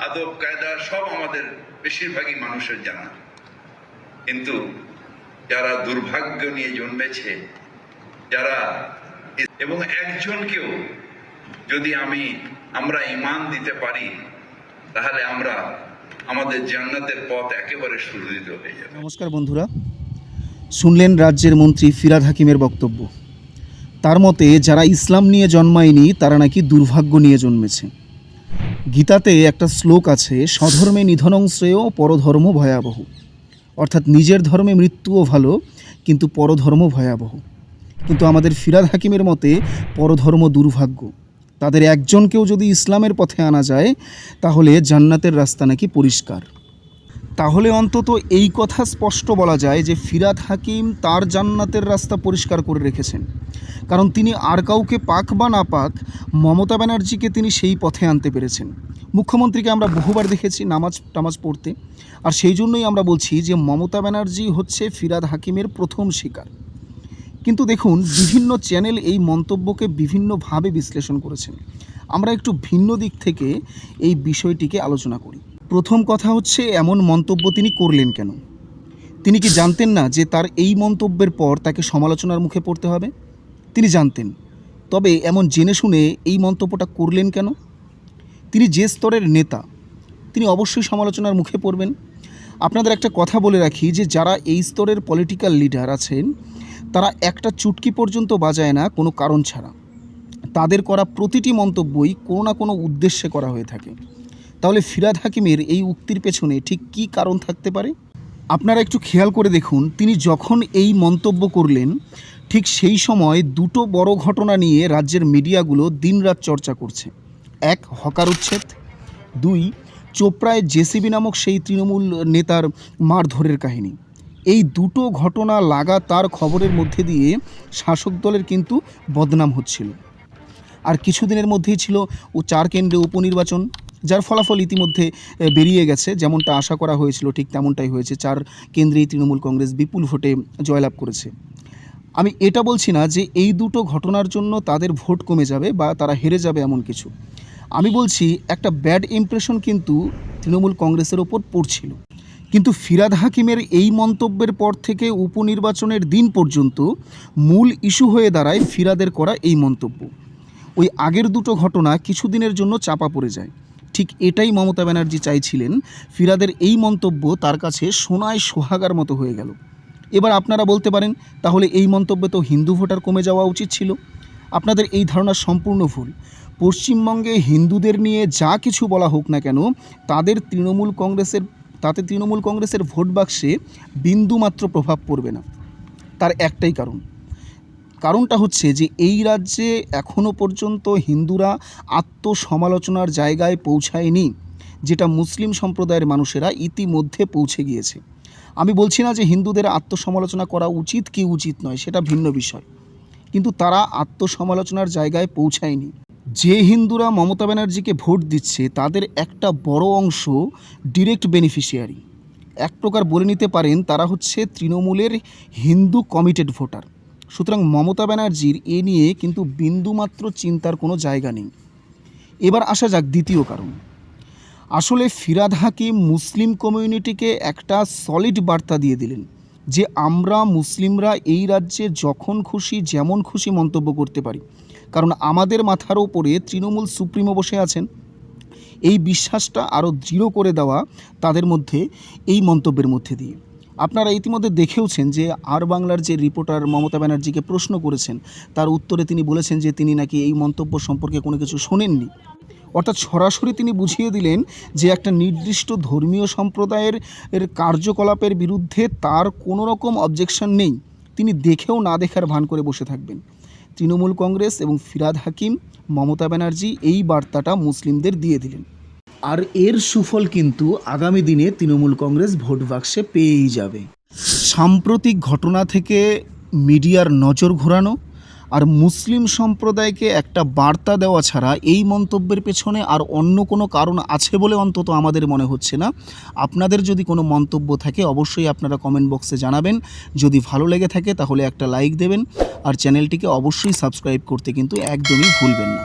আদব, কায়দা সব আমাদের বেশিরভাগই মানুষের জানা। কিন্তু যারা দুর্ভাগ্য নিয়ে জন্মেছে, যারা এবং একজনকেও যদি আমি, আমরা ইমান দিতে পারি, তাহলে আমরা আমাদের জান্নাতের পথ একেবারে সুদৃঢ় হয়ে যাবে। নমস্কার বন্ধুরা। শুনলেন রাজ্যের মন্ত্রী ফিরাদ হাকিমের বক্তব্য। তার মতে, যারা ইসলাম নিয়ে জন্মায়নি, তারা নাকি দুর্ভাগ্য নিয়ে জন্মেছে। গীতাতে একটা শ্লোক আছে, স্বধর্মে নিধনং শ্রেয়, পরধর্ম ভয়াবহ। অর্থাৎ নিজের ধর্মে মৃত্যুও ভালো, কিন্তু পরধর্ম ভয়াবহ। কিন্তু আমাদের ফিরাদ হাকিমের মতে, পরধর্ম দুর্ভাগ্য। তাদের একজনকেও যদি ইসলামের পথে আনা যায়, তাহলে জান্নাতের রাস্তা নাকি পরিষ্কার। তাহলে অন্তত এই কথা স্পষ্ট বলা যায় যে ফিরাদ হাকিম তার জান্নাতের রাস্তা পরিষ্কার করে রেখেছেন। কারণ তিনি আর কাউকে পাক বা না পাক, মমতা ব্যানার্জিকে তিনি সেই পথে আনতে পেরেছেন। মুখ্যমন্ত্রীকে আমরা বহুবার দেখেছি নামাজ, টামাজ পড়তে। আর সেই জন্যই আমরা বলছি যে মমতা ব্যানার্জি হচ্ছে ফিরাদ হাকিমের প্রথম শিকার। কিন্তু দেখুন, বিভিন্ন চ্যানেল এই মন্তব্যকে বিভিন্নভাবে বিশ্লেষণ করেছেন। আমরা একটু ভিন্ন দিক থেকে এই বিষয়টিকে আলোচনা করি। প্রথম কথা হচ্ছে, এমন মন্তব্য তিনি করলেন কেন? তিনি কি জানতেন না যে তার এই মন্তব্যের পর তাকে সমালোচনার মুখে পড়তে হবে? তিনি জানতেন। তবে এমন জেনে শুনে এই মন্তব্যটা করলেন কেন? তিনি যে স্তরের নেতা, তিনি অবশ্যই সমালোচনার মুখে পড়বেন। আপনাদের একটা কথা বলে রাখি যে, যারা এই স্তরের পলিটিক্যাল লিডার আছেন, তারা একটা চুটকি পর্যন্ত বাজায় না কোনো কারণ ছাড়া। তাদের করা প্রতিটি মন্তব্যই কোনো না কোনো উদ্দেশ্যে করা হয়ে থাকে। তাহলে ফিরাদ হাকিমের এই উক্তির পেছনে ঠিক কী কারণ থাকতে পারে? আপনারা একটু খেয়াল করে দেখুন, তিনি যখন এই মন্তব্য করলেন, ঠিক সেই সময় দুটো বড় ঘটনা নিয়ে রাজ্যের মিডিয়াগুলো দিনরাত চর্চা করছে। এক, হকার উচ্ছেদ। দুই, চোপড়ায় জেসিবি নামক সেই তৃণমূল নেতার মারধরের কাহিনী। এই দুটো ঘটনা লাগাতার খবরের মধ্যে দিয়ে শাসক দলের কিন্তু বদনাম হচ্ছিল। আর কিছুদিনের মধ্যেই ছিল ও চার কেন্দ্রে উপনির্বাচন। যার ফলাফল ইতিমধ্যে বেরিয়ে গেছে। যেমনটা আশা করা হয়েছিল, ঠিক তেমনটাই হয়েছে। চার কেন্দ্রেই তৃণমূল কংগ্রেস বিপুল ভোটে জয়লাভ করেছে। আমি এটা বলছি না যে এই দুটো ঘটনার জন্য তাদের ভোট কমে যাবে বা তারা হেরে যাবে এমন কিছু। আমি বলছি, একটা ব্যাড ইমপ্রেশন কিন্তু তৃণমূল কংগ্রেসের ওপর পড়ছিল। কিন্তু ফিরাদ হাকিমের এই মন্তব্যের পর থেকে উপনির্বাচনের দিন পর্যন্ত মূল ইস্যু হয়ে দাঁড়ায় ফিরাদের করা এই মন্তব্য। ওই আগের দুটো ঘটনা কিছুদিনের জন্য চাপা পড়ে যায়। ঠিক এটাই মমতা ব্যানার্জি চাইছিলেন। ফিরাদের এই মন্তব্য তার কাছে সোনায় সোহাগার মতো হয়ে গেল। এবার আপনারা বলতে পারেন, তাহলে এই মন্তব্যে তো হিন্দু ভোটার কমে যাওয়া উচিত ছিল। আপনাদের এই ধারণা সম্পূর্ণ ভুল। পশ্চিমবঙ্গে হিন্দুদের নিয়ে যা কিছু বলা হোক না কেন, তাদের তৃণমূল কংগ্রেসের, তাতে তৃণমূল কংগ্রেসের ভোট বাক্সে বিন্দুমাত্র প্রভাব পড়বে না। তার একটাই কারণ কারণটা হচ্ছে যে এই রাজ্যে এখনও পর্যন্ত হিন্দুরা আত্মসমালোচনার জায়গায় পৌঁছায়নি, যেটা মুসলিম সম্প্রদায়ের মানুষেরা ইতিমধ্যে পৌঁছে গিয়েছে। আমি বলছি না যে হিন্দুদের আত্মসমালোচনা করা উচিত কি উচিত নয়, সেটা ভিন্ন বিষয়। কিন্তু তারা আত্মসমালোচনার জায়গায় পৌঁছায়নি। যে হিন্দুরা মমতা ব্যানার্জিকে ভোট দিচ্ছে, তাদের একটা বড় অংশ ডিরেক্ট বেনিফিশিয়ারি। এক প্রকার বলে নিতে পারেন, তারা হচ্ছে তৃণমূলের হিন্দু কমিটেড ভোটার। সুতরাং মমতা ব্যানার্জির এ নিয়ে কিন্তু বিন্দুমাত্র চিন্তার কোনো জায়গা নেই। এবার আসা যাক দ্বিতীয় কারণ। আসলে ফিরাদ হাকিম মুসলিম কমিউনিটিকে একটা সলিড বার্তা দিয়ে দিলেন যে আমরা মুসলিমরা এই রাজ্যে যখন খুশি, যেমন খুশি মন্তব্য করতে পারি। কারণ আমাদের মাথার ওপরে তৃণমূল সুপ্রিমো বসে আছেন। এই বিশ্বাসটা আরও দৃঢ় করে দেওয়া তাদের মধ্যে, এই মন্তব্যের মধ্যে দিয়ে। আপনারা ইতিমধ্যে দেখেওছেন যে আর বাংলার যে রিপোর্টার মমতা ব্যানার্জিকে প্রশ্ন করেছেন, তার উত্তরে তিনি বলেছেন যে তিনি নাকি এই মন্তব্য সম্পর্কে কোনো কিছু শোনেননি। অর্থাৎ সরাসরি তিনি বুঝিয়ে দিলেন যে একটা নির্দিষ্ট ধর্মীয় সম্প্রদায়ের, এর কার্যকলাপের বিরুদ্ধে তার কোনো রকম অবজেকশন নেই। তিনি দেখেও না দেখার ভান করে বসে থাকবেন। তৃণমূল কংগ্রেস এবং ফিরাদ হাকিম, মমতা ব্যানার্জি এই বার্তাটা মুসলিমদের দিয়ে দিলেন। আর এর সুফল কিন্তু আগামী দিনে তৃণমূল কংগ্রেস ভোট বাক্সে পেয়েই যাবে। সাম্প্রতিক ঘটনা থেকে মিডিয়ার নজর ঘোরানো আর মুসলিম সম্প্রদায়কে একটা বার্তা দেওয়া ছাড়া এই মন্তব্যের পেছনে আর অন্য কোনো কারণ আছে বলে অন্তত আমাদের মনে হচ্ছে না। আপনাদের যদি কোনো মন্তব্য থাকে অবশ্যই আপনারা কমেন্ট বক্সে জানাবেন। যদি ভালো লেগে থাকে তাহলে একটা লাইক দেবেন। আর চ্যানেলটিকে অবশ্যই সাবস্ক্রাইব করতে কিন্তু একদমই ভুলবেন না।